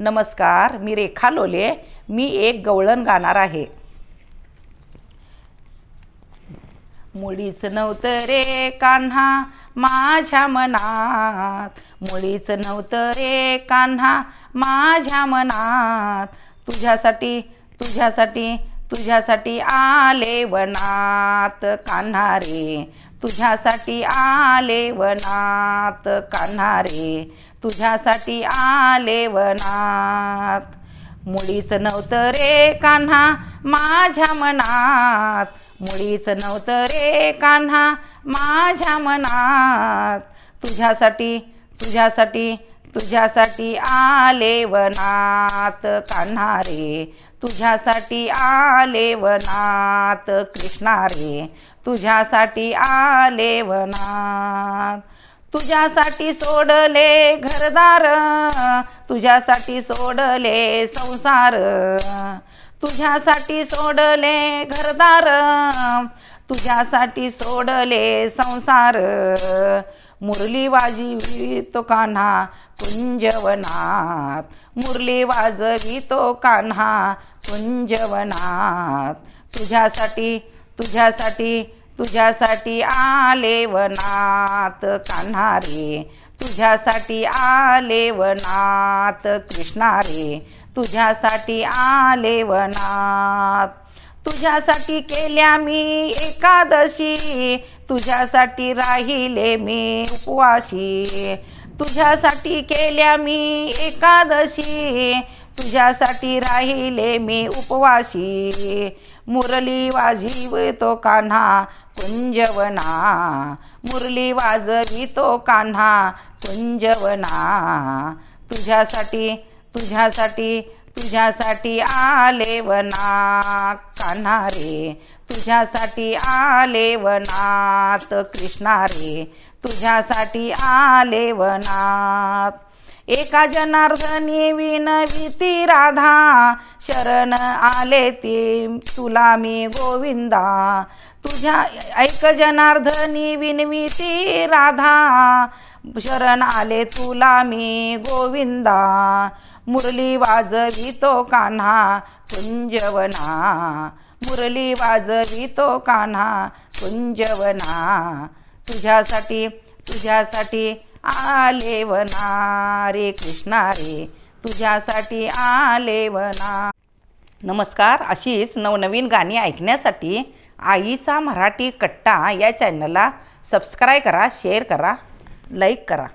नमस्कार मी रेखा लोले. मी एक गवळण गाणार आहे. मुळीच नव्हतं रे कान्हा माझ्या मनात. मुळीच नव्हतं रे कान्हा माझ्या मनात. तुझ्यासाठी तुझ्यासाठी तुझ्यासाठी आले वनात कान्हा रे. तुझ्यासाठी आले वनात कान्हा रे. तुझ्यासाठी आले वनात. मुळीच नव्हतं रे कान्हा माझ्या मनात. मुळीच नव्हतं रे कान्हा माझ्या मनात. तुझ्यासाठी तुझ्यासाठी तुझ्यासाठी आले वनात. कान्हा रे तुझ्यासाठी आले वनात. कृष्णा रे तुझ्यासाठी आले वनात. तुझ्यासाठी सोडले घरदार तुझ्यासाठी सोडले संसार. तुझ्यासाठी सोडले घरदार तुझ्यासाठी सोडले संसार. मुरली वाजवी तो कान्हा कुंजवनात मुरली वाजवी तो कान्हा कुंजवनात. तुझ्यासाठी तुझ्यासाठी तुझ्यासाठी आले वनात कान्हा रे तुझ्यासाठी आले वनात कृष्णा रे तुझ्यासाठी आले वनात. तुझ्यासाठी केल्या मी एकादशी. तुझ्यासाठी राहिले मी उपवाशी. तुझ्यासाठी केल्या मी एकादशी. तुझ्यासाठी राहिले मी उपवाशी. मुरली वाजवी तो कान्हा कुंजवना. मुरली वाजवितो कान्हा कुंजवना. तुझ्यासाठी तुझ्यासाठी तुझ्यासाठी आले वना. कान्हा रे तुझ्यासाठी आले वनात. कृष्णा रे तुझ्यासाठी आले वनात. एका जनार्दने विनविती राधा. शरण आले ती तुला मी गोविंदा. तुझ्या ऐक जनार्दनी विनविती राधा. शरण आले तुला मी गोविंदा. मुरली वाजवितो कान्हा कुंजवना. मुरली वाजवितो कान्हा कुंजवना. तुझ्यासाठी तुझ्यासाठी आले वना रे कृष्णा रे तुझ्यासाठी आले वना. नमस्कार अशीच नवनवीन गाणी ऐकण्यासाठी आईचा मराठी कट्टा या चॅनलला सबस्क्राईब करा शेअर करा लाईक करा.